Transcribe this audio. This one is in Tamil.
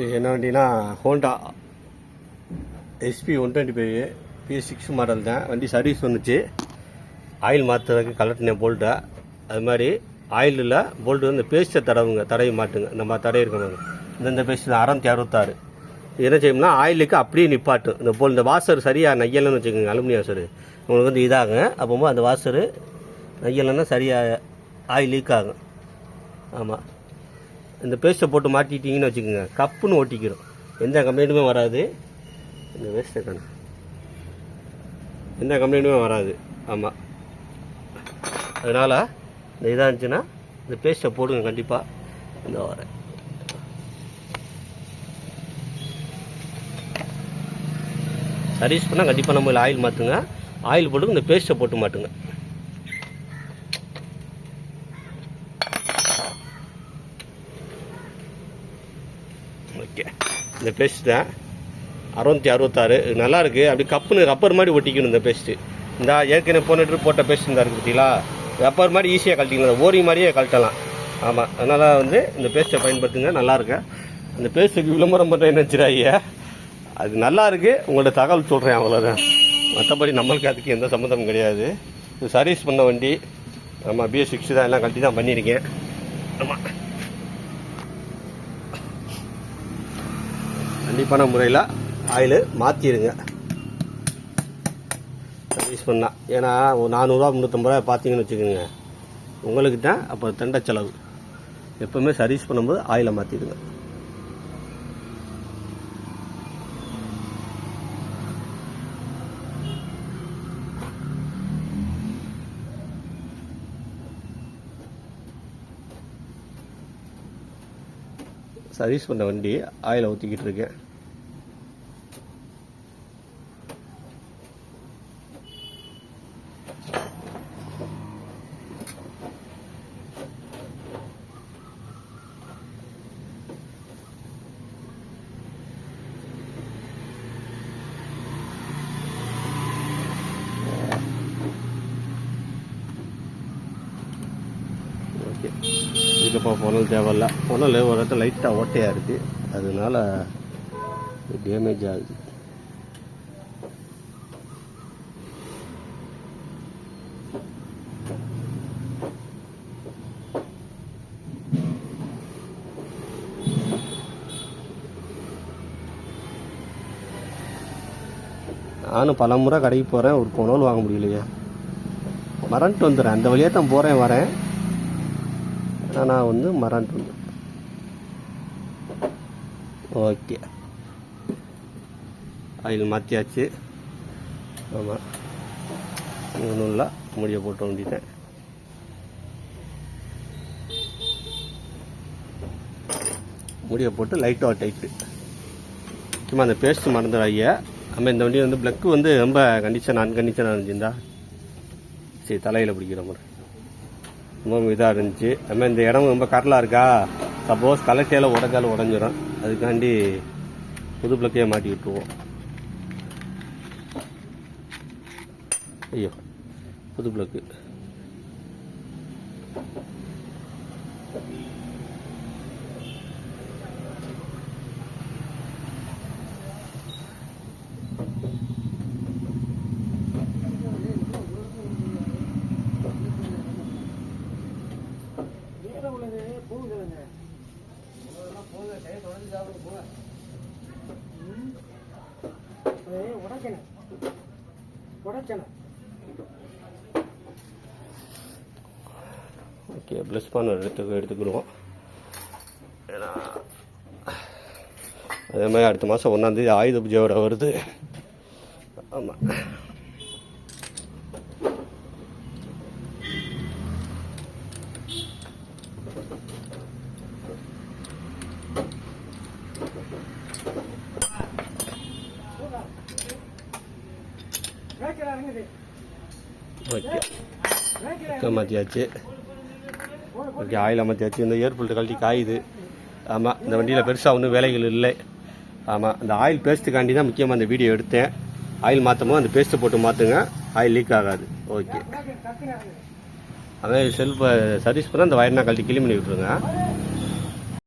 இது என்ன வண்டினா Honda SP one twenty five BS six model தான். வண்டி சர்வீஸ் வந்துச்சு ஆயில் மாற்றுறதுக்கு கலட்டினேன் போல்ட்டை அது மாதிரி ஆயிலில் போல்ட்டு வந்து பேஸ்ட்டை தடவுங்க தடவி மாட்டுங்க. நம்ம மாதிரி தடவி இருக்கணும் இந்தந்த பேஸ்ட் அறநூற்றி அறுபத்தாறு. என்ன செய்யும்னா ஆயிலுக்கு அப்படியே நிப்பாட்டும். இந்த போல் இந்த வாசர் சரியாக நையலன்னு வச்சுக்கோங்க அலுமினிய வாசர் உங்களுக்கு வந்து இதாகும். அப்போ அந்த வாசர் நையலன்னா சரியாக ஆயில் லீக் ஆகும். ஆமாம் இந்த பேஸ்ட்டை போட்டு மாட்டிட்டீங்கன்னு வச்சுக்கோங்க. கப்புன்னு ஒட்டிக்கிறோம். எந்த கம்ப்ளைண்ட்டுமே வராது. இந்த வேஸ்ட்டை கண் எந்த கம்ப்ளைண்ட்டுமே வராது. ஆமாம் அதனால் இந்த இதாக இருந்துச்சுன்னா இந்த பேஸ்ட்டை போடுங்க கண்டிப்பாக இந்த வரேன் சர்வீஸ் பண்ணால் கண்டிப்பாக நம்ம ஆயில் மாற்றுங்க ஆயில் போட்டு இந்த பேஸ்ட்டை போட்டு மாட்டுங்க. ஓகே. இந்த பேஸ்ட் தான். அறுநூத்தி அறுபத்தாறு. இது நல்லா இருக்கு. அப்படி கப்புன்னு ரப்பர் மாதிரி ஒட்டிக்கணும் இந்த பேஸ்ட்டு இந்த ஏற்கனவே போன ட்ரிப் போட்ட பேஸ்ட் இருந்தா இருக்கு பார்த்தீங்களா ரப்பர் மாதிரி ஈஸியாக கழட்டிக்கலாம் ஓரி மாதிரியே கழட்டலாம். ஆமாம் அதனால் வந்து இந்த பேஸ்ட்டை பயன்படுத்துங்க. நல்லாயிருக்கு அந்த பேஸ்ட்டுக்கு விளம்பரம் பண்ணுறேன் நினச்சிடாங்க அது நல்லா இருக்கு. உங்கள்ட்ட தகவல் சொல்கிறேன் அவ்வளோதான் மற்றபடி நம்மளுக்கு அதுக்கு எந்த சம்மந்தமும் கிடையாது. இது சர்வீஸ் பண்ண வண்டி. ஆமாம் பிஎஸ் சிக்ஸ் தான். எல்லாம் கழட்டி தான் பண்ணியிருக்கேன். ஆமாம் கண்டிப்பான முறையில் ஆயில் மாற்றிடுங்க சர்வீஸ் பண்ணால் ஏன்னா ஒரு நானூறுரூவா முந்நூற்றம்பது ரூபா பார்த்தீங்கன்னு வச்சுக்கோங்க. உங்களுக்கு தான் அப்போ தண்ட செலவு. எப்போவுமே சர்வீஸ் பண்ணும்போது ஆயிலை மாற்றிடுங்க சர்வீஸ் பண்ண வண்டி ஆயில் ஊற்றிக்கிட்டு இருக்கேன் ஓகே இதுக்கப்போ புனல் தேவையில்ல. புனல் ஒரு இடத்துல லைட்டாக ஓட்டையாக இருக்குது அதனால டேமேஜ் ஆகுது. நானும் பல முறை கடைக்கு போகிறேன் ஒரு புனல் வாங்க முடியலையே. மறந்துட்டு வந்துடுறேன். அந்த வழியாக தான் போகிறேன் வரேன். ஆனால் வந்து மறந்துட்டு ஓகே. ஆயில் மாற்றியாச்சு ஆமாம் ஒன்றும் இல்லை முடிய போட்டு வேண்டிட்டேன் முடிய போட்டு லைட்டாக டைட்டு சும்மா அந்த பேஸ்ட் மறந்துடும் நம்ம இந்த வண்டி வந்து பிளக்கு வந்து ரொம்ப கண்டிஷன் அன்கண்டிஷனாக இருந்துச்சுருந்தா சரி தலையில் பிடிக்கிற மாதிரி ரொம்ப இதாக இருந்துச்சு. நம்ம இந்த இடம் ரொம்ப கரலாக இருக்கா? சப்போஸ் கலக்கையில் உடஞ்சாலும் உடஞ்சிடும் அதுக்காண்டி புது பிளக்கையே மாட்டி விட்டுருவோம். ஐயோ புது பிளக்கு ஓகே ப்ளஸ் பண்ண எடுத்து எடுத்துக்கிடுவோம். ஏன்னா அதே மாதிரி அடுத்த மாதம் ஒன்றாந்தேதி ஆயுத பூஜையோட வருது. ஆமாம் ஓகே. மாற்றியாச்சு ஓகே ஆயில் அமர்த்தியாச்சு இந்த ஏர் ஃபில்டர் கழட்டி காயுது. ஆமாம் இந்த வண்டியில் பெருசாக ஒன்றும் வேலைகள் இல்லை. ஆமாம் அந்த ஆயில் பேஸ்ட்டுக்காண்டி தான் முக்கியமாக அந்த வீடியோ எடுத்தேன். ஆயில் மாற்றும் அந்த பேஸ்ட்டை போட்டு மாற்றுங்க ஆயில் லீக் ஆகாது. ஓகே. அதான் செல்ஃபை சர்வீஸ் பண்ணால் அந்த வயர்னா கழட்டி கிளீன் பண்ணி விட்ருங்க